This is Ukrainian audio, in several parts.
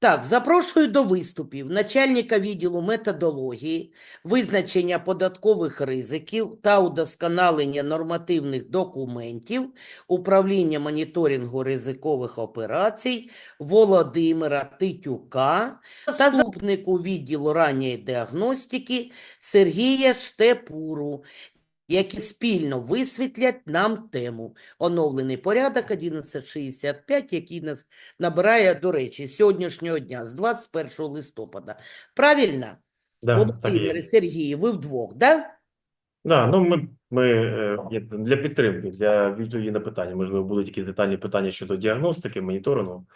Так, запрошую до виступів начальника відділу методології, визначення податкових ризиків та удосконалення нормативних документів управління моніторингу ризикових операцій Володимира Титюка заступнику відділу ранньої діагностики Сергія Штепуру, які спільно висвітлять нам тему оновлений порядок 1165, який нас набирає, до речі, сьогоднішнього дня, з 21 листопада. Правильно? Да, так Володимире. Сергій, ви вдвох, да? Да, ну ми, ми е, для підтримки, для відповіді на питання. Можливо, будуть якісь детальні питання щодо діагностики, моніторингу.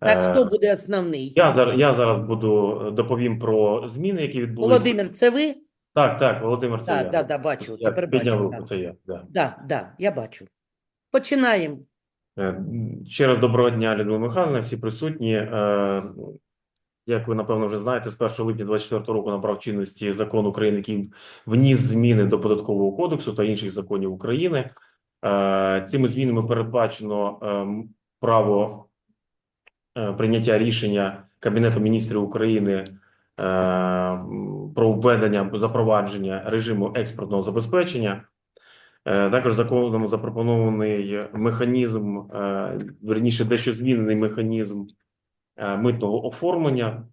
Так, Е, хто буде основний? Я зараз, я зараз буду е, доповім про зміни, які відбулися. Володимир, це ви? Так, так, Володимир, це Так, я. да, да, бачу, Я тепер підняв бачу. руку, Так, це я. Да. да, да, я бачу. Починаємо. Е, Ще раз доброго дня, Людмила Михайловна, всі присутні. Е, Як ви напевно вже знаєте, з 1 липня 2024 року набрав чинності закон України, який вніс зміни до податкового кодексу та інших законів України. Е, Цими змінами передбачено право е, прийняття рішення Кабінету міністрів України е, про введення запровадження режиму експортного забезпечення. Е, Також законом запропонований механізм, е, верніше, дещо змінений механізм е, митного оформлення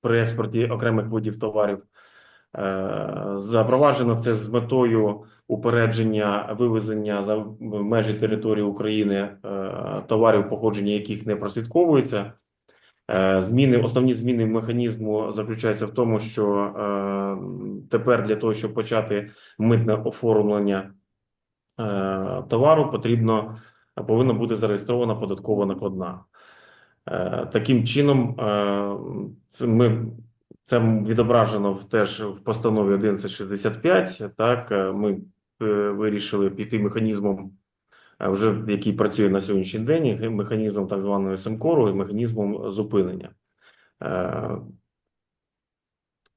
при експорті окремих видів товарів. Запроваджено це з метою упередження вивезення за межі території України товарів, походження яких не прослідковується. Е, Зміни, основні зміни механізму заключаються в тому, що е, тепер для того, щоб почати митне оформлення е, товару, потрібно повинна бути зареєстрована податкова накладна. Таким чином, це ми це відображено в теж в постанові 1165. Так, ми вирішили піти механізмом, вже який працює на сьогоднішній день, механізмом так званого СМКОРу і механізмом зупинення. Е,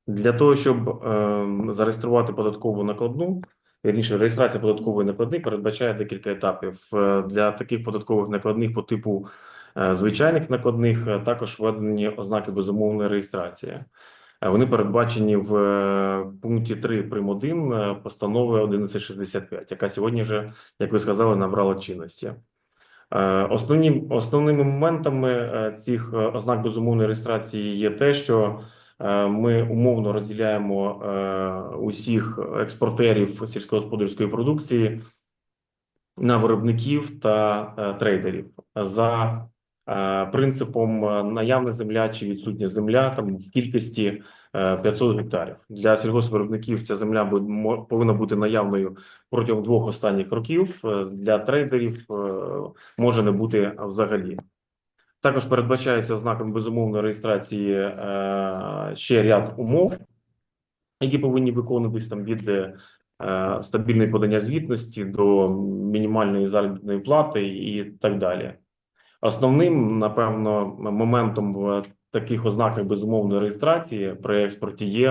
Для того, щоб е, зареєструвати податкову накладну, вірніше, реєстрація податкової накладни передбачає декілька етапів. Е, Для таких податкових накладних по типу е, звичайних накладних е, також введені ознаки безумовної реєстрації. Е, Вони передбачені в е, пункті 3 прим. 1 е, постанови 1165, яка сьогодні вже, як ви сказали, набрала чинності. Основні, основними моментами цих ознак безумовної реєстрації є те, що ми умовно розділяємо усіх експортерів сільськогосподарської продукції на виробників та трейдерів за принципом е, наявна земля чи відсутня земля там в кількості е, 500 гектарів. Для сільгоспвиробників ця земля повинна бути наявною протягом двох останніх років. Е, Для трейдерів е, може не бути взагалі. Також передбачається знаком безумовної реєстрації е, ще ряд умов, які повинні виконуватись там від е, стабільне подання звітності до мінімальної заробітної плати і так далі. Основним, напевно, моментом в таких ознаках безумовної реєстрації при експорті є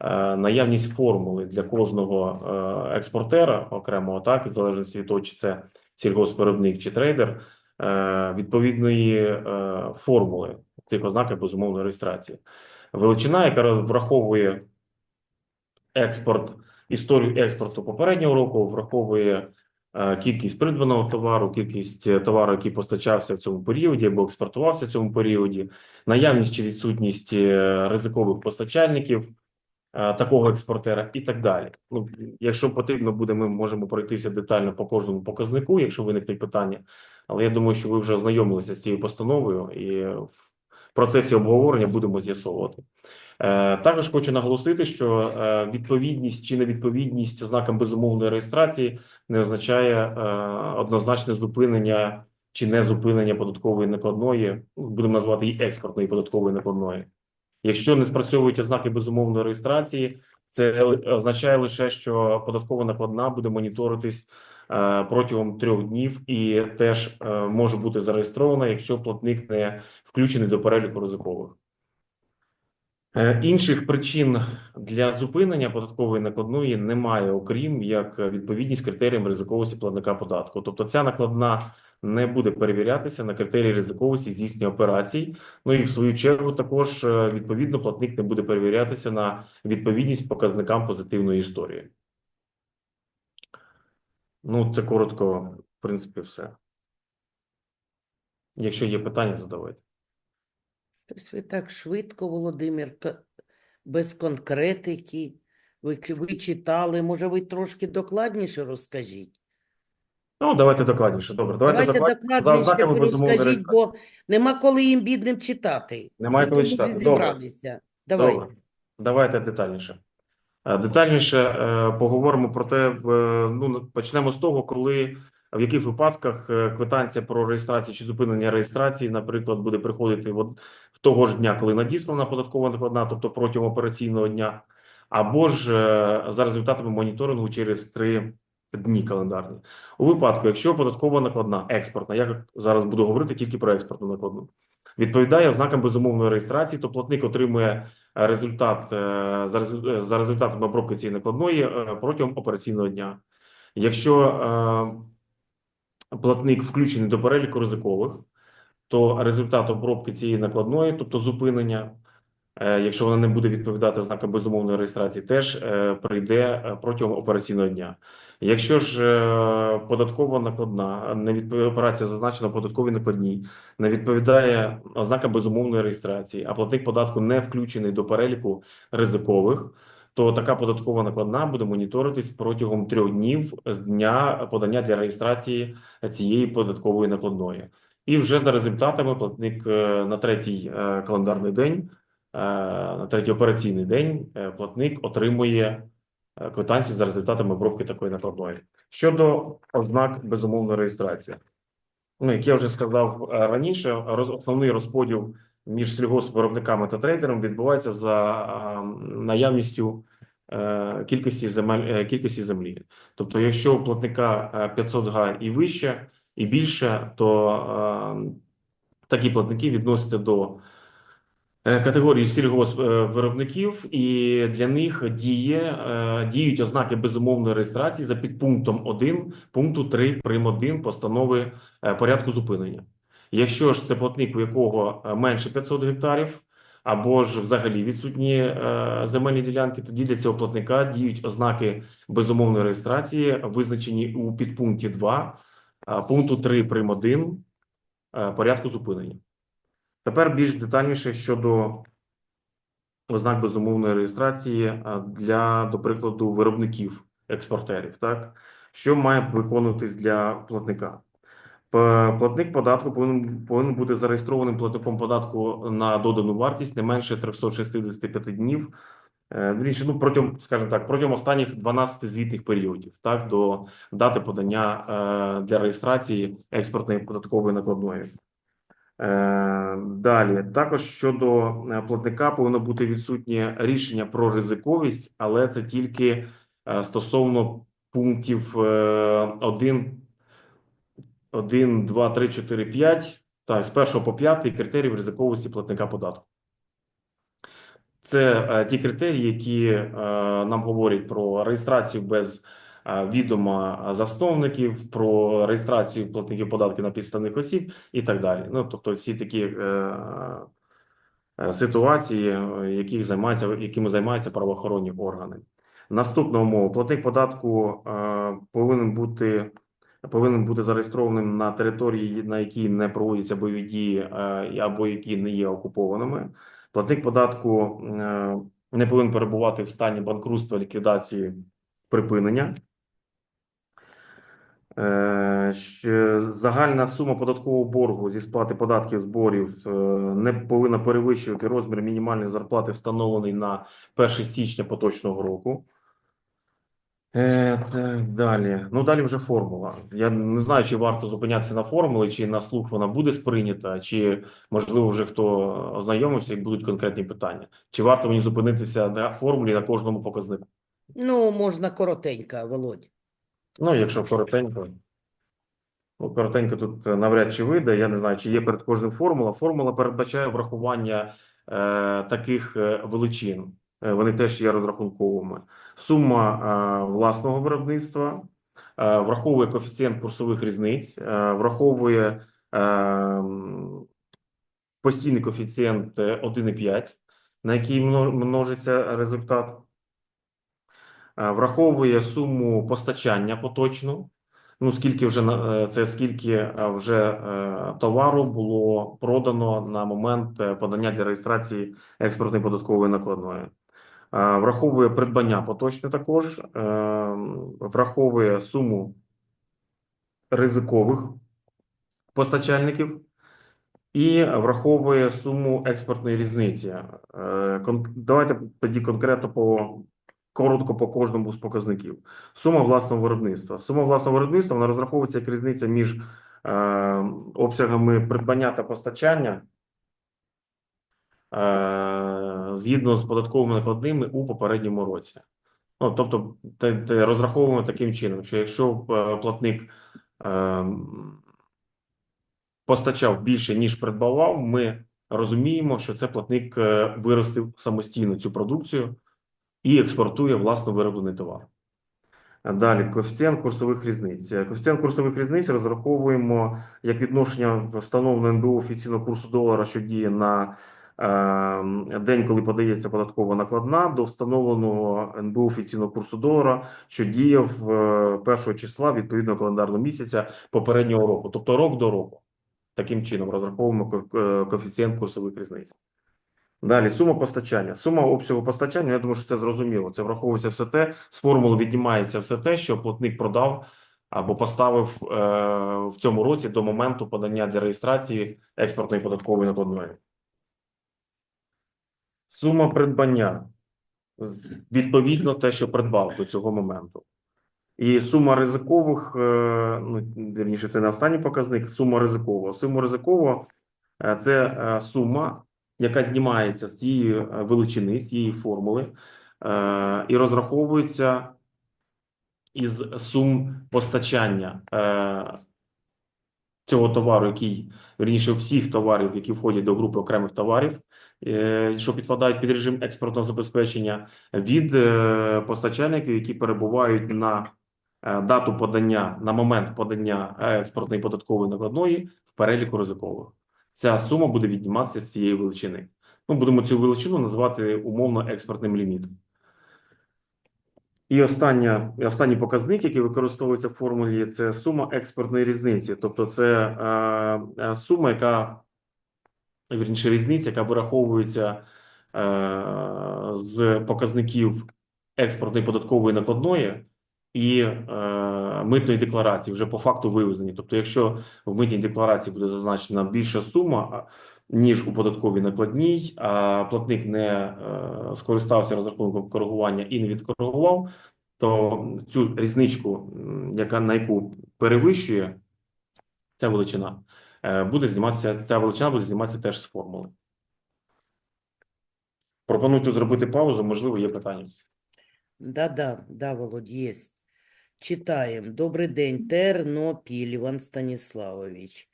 е, наявність формули для кожного е, експортера окремого, так, в залежності від того, чи це сільгоспвиробник чи трейдер, е, відповідної формули цих ознаків безумовної реєстрації. Величина, яка враховує експорт, історію експорту попереднього року, враховує кількість придбаного товару, кількість е, товару, який постачався в цьому періоді або експортувався в цьому періоді, наявність чи відсутність е, ризикових постачальників е, такого експортера і так далі. Ну, якщо потрібно буде, ми можемо пройтися детально по кожному показнику, якщо виникнуть питання. Але я думаю, що ви вже ознайомилися з цією постановою і в процесі обговорення будемо з'ясовувати. Е, Також хочу наголосити, що е, відповідність чи невідповідність ознакам безумовної реєстрації не означає е, однозначне зупинення чи не зупинення податкової накладної, будемо назвати її експортної податкової накладної. Якщо не спрацьовують ознаки безумовної реєстрації, це означає лише, що податкова накладна буде моніторитись протягом трьох днів і теж е, може бути зареєстрована, якщо платник не включений до переліку ризикових. Е, Інших причин для зупинення податкової накладної немає, окрім як відповідність критеріям ризиковості платника податку. Тобто ця накладна не буде перевірятися на критерії ризиковості здійснення операцій. Ну і в свою чергу також е, відповідно платник не буде перевірятися на відповідність показникам позитивної історії. Ну, це коротко, в принципі, все. Якщо є питання, задавайте. Щось ви так швидко, Володимир, без конкретики. Ви, к- ви читали, може, ви трошки докладніше розкажіть? Ну, давайте докладніше. Добре, давайте, Давайте докладніше безумовної розкажіть, бо нема коли їм бідним читати. Немає коли тому читати. Добре. зібралися. Давайте. Добре, давайте детальніше. Е, Детальніше е, поговоримо про те, ну, почнемо з того, коли, в яких випадках е, квитанція про реєстрацію чи зупинення реєстрації, наприклад, буде приходити от, в того ж дня, коли надіслана податкова накладна, тобто протягом операційного дня, або ж за результатами моніторингу через три дні календарні. У випадку, якщо податкова накладна експортна, я зараз буду говорити тільки про експортну накладну, відповідає ознакам безумовної реєстрації, то платник отримує результат е, за е, результатами обробки цієї накладної е, протягом операційного дня. Якщо платник включений до переліку ризикових, то результат обробки цієї накладної, тобто зупинення, якщо вона не буде відповідати знакам безумовної реєстрації, теж прийде протягом операційного дня. Якщо ж е, податкова накладна не відповідає операція, зазначена в податковій накладній, не відповідає ознакам безумовної реєстрації, а платник податку не включений до переліку ризикових, то така податкова накладна буде моніторитись протягом трьох днів з дня подання для реєстрації цієї податкової накладної. І вже за результатами платник е, на третій е, календарний день, на третій операційний день, платник отримує квитанції за результатами обробки такої накладної. Щодо ознак безумовної реєстрації. Ну, як я вже сказав е, раніше, роз, основний розподіл між сільгоспвиробниками та трейдером відбувається за е, наявністю е, кількості земель кількості землі. Тобто, якщо у платника е, 500 га і вище, і більше, то е, такі платники відносяться до категорії сільгоспвиробників, і для них діє, е, діють ознаки безумовної реєстрації за підпунктом 1 пункту 3 прим. 1 постанови е, порядку зупинення. Якщо ж це платник, у якого е, менше 500 гектарів, або ж взагалі відсутні е, земельні ділянки, тоді для цього платника діють ознаки безумовної реєстрації, визначені у підпункті 2 е, пункту 3 прим. 1 е, порядку зупинення. Тепер більш детальніше щодо ознак безумовної реєстрації е, для, до прикладу, виробників, експортерів. Так, що має виконуватись для платника? Платник податку повинен, повинен бути зареєстрованим платником податку на додану вартість не менше 365 днів. Е, Вірніше, ну протягом, скажімо так, протягом останніх 12 звітних періодів, так до дати подання е, для реєстрації експортної податкової накладної. Е, Далі також щодо е, платника повинно бути відсутнє рішення про ризиковість, але це тільки е, стосовно пунктів 1, 1, 2, 3, 4, 5, так, з 1 по 5 критеріїв ризиковості платника податку. Це ті критерії, які нам говорять про реєстрацію без е, відома засновників, про реєстрацію платників податків на підставних осіб і так далі. Ну, тобто, всі такі е, е, ситуації, яких займаються, якими займаються правоохоронні органи. Наступна умова: платник податку повинен бути. Повинен бути зареєстрованим на території, на якій не проводяться бойові дії або які не є окупованими. Платник податку не повинен перебувати в стані банкрутства, ліквідації, припинення. Е, Загальна сума податкового боргу зі сплати податків зборів е, не повинна перевищувати розмір мінімальної зарплати, встановлений на 1 січня поточного року. Е, так, далі. Ну, далі вже формула. Я не знаю, чи варто зупинятися на формулі, чи на слух вона буде сприйнята, чи можливо вже хто ознайомився і будуть конкретні питання. Чи варто мені зупинитися на формулі на кожному показнику? Ну, можна коротенько, Володь. Ну, якщо коротенько. Ну, коротенько тут е, навряд чи вийде. Я не знаю, чи є перед кожним формула. Формула передбачає врахування таких е, величин. Е, Вони теж є розрахунковими. Сума е, власного виробництва е, враховує коефіцієнт курсових різниць, е, враховує е, постійний коефіцієнт е, 1,5, на який множиться результат. Е, Враховує суму постачання поточну. Ну, скільки вже е, це скільки е, вже товару було продано на момент подання для реєстрації експортної податкової накладної. Враховує придбання поточне також, враховує суму ризикових постачальників і враховує суму експортної різниці. Давайте тоді конкретно по коротко по кожному з показників. Сума власного виробництва. Сума власного виробництва вона розраховується як різниця між е, обсягами придбання та постачання е, згідно з податковими накладними у попередньому році. Ну, тобто, те, те розраховуємо таким чином, що якщо е, платник е, постачав більше, ніж придбавав, ми розуміємо, що це платник е, виростив самостійно цю продукцію і експортує власно вироблений товар. Далі коефіцієнт курсових різниць. Коефіцієнт курсових різниць розраховуємо як відношення встановленого НБУ офіційного курсу долара, що діє на е, день, коли подається податкова накладна, до встановленого НБУ офіційного курсу долара, що діє в е, першого числа відповідного календарного місяця попереднього року, тобто рок до року. Таким чином розраховуємо е, коефіцієнт курсових різниць. Далі сума постачання. Сума обсягу постачання. Я думаю, що це зрозуміло. Це враховується все те. З формули віднімається все те, що платник продав або поставив е, в цьому році до моменту подання для реєстрації експортної податкової накладної. Сума придбання. Відповідно, те, що придбав до цього моменту. І сума ризикових, е, ну, вірніше, це не останній показник, сума ризикового. Сума ризикового е, це е, сума, яка знімається з цієї е, величини, з цієї формули, е, і розраховується із сум постачання е, цього товару, який, вірніше, всіх товарів, які входять до групи окремих товарів, що підпадають під режим експортного забезпечення, від постачальників, які перебувають на дату подання, на момент подання експортної податкової накладної в переліку ризикових. Ця сума буде відніматися з цієї величини. Ну, будемо цю величину називати умовно експортним лімітом. І остання, останній показник, який використовується в формулі, це сума експортної різниці. Тобто, це е, е, сума, яка вірніше різниця, яка вираховується е, з показників експортної податкової накладної і е, митної декларації вже по факту вивезені. Тобто, якщо в митній декларації буде зазначена більша сума, ніж у податковій накладній, а платник не е, скористався розрахунком коригування і не відкоригував, то цю різничку, яка на яку перевищує ця величина, е, буде зніматися, ця величина буде зніматися теж з формули. Пропоную тут зробити паузу, можливо, є питання. Да-да, да, Володь, есть. Читаємо. Добрий день, Тернопіль Іван Станіславович.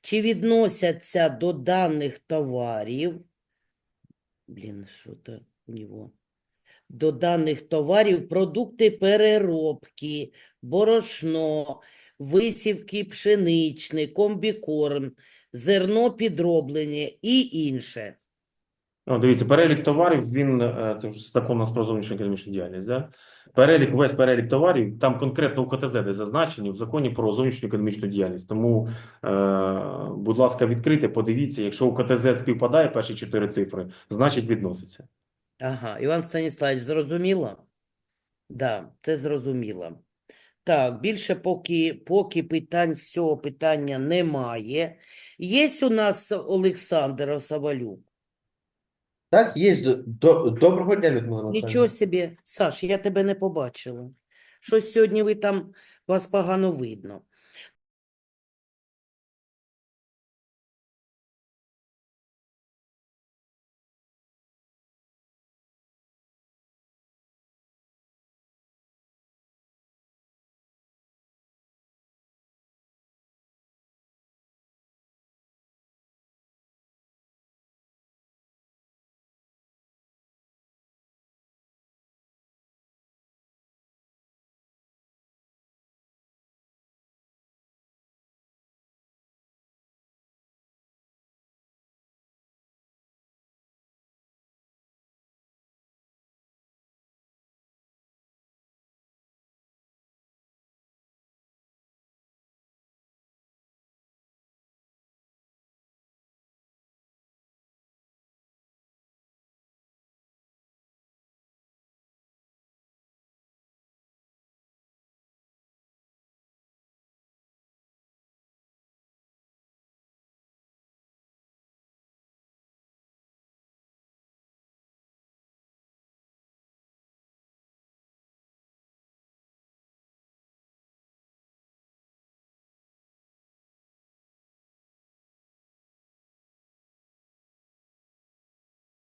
Чи відносяться до даних товарів, блін, що то у нього? До даних товарів продукти переробки, борошно, висівки пшеничний, комбікорм, зерно підроблене і інше. Ну, дивіться, перелік товарів, він е, це вже закон у нас про зовнішню економічну діяльність. Да? Перелік, весь перелік товарів, там конкретно у КТЗ, де зазначені в законі про зовнішню економічну діяльність. Тому, е, будь ласка, відкрийте, подивіться, якщо у КТЗ співпадає перші чотири цифри, значить відноситься. Ага, Іван Станіславович, зрозуміло? Да, це зрозуміло. Так, більше поки, поки питань з цього питання немає. Є у нас Олександр Савалюк? Так, є. До- до- Доброго дня, Людмила Нічого собі, Саш, я тебе не побачила. Щось сьогодні ви там, вас погано видно.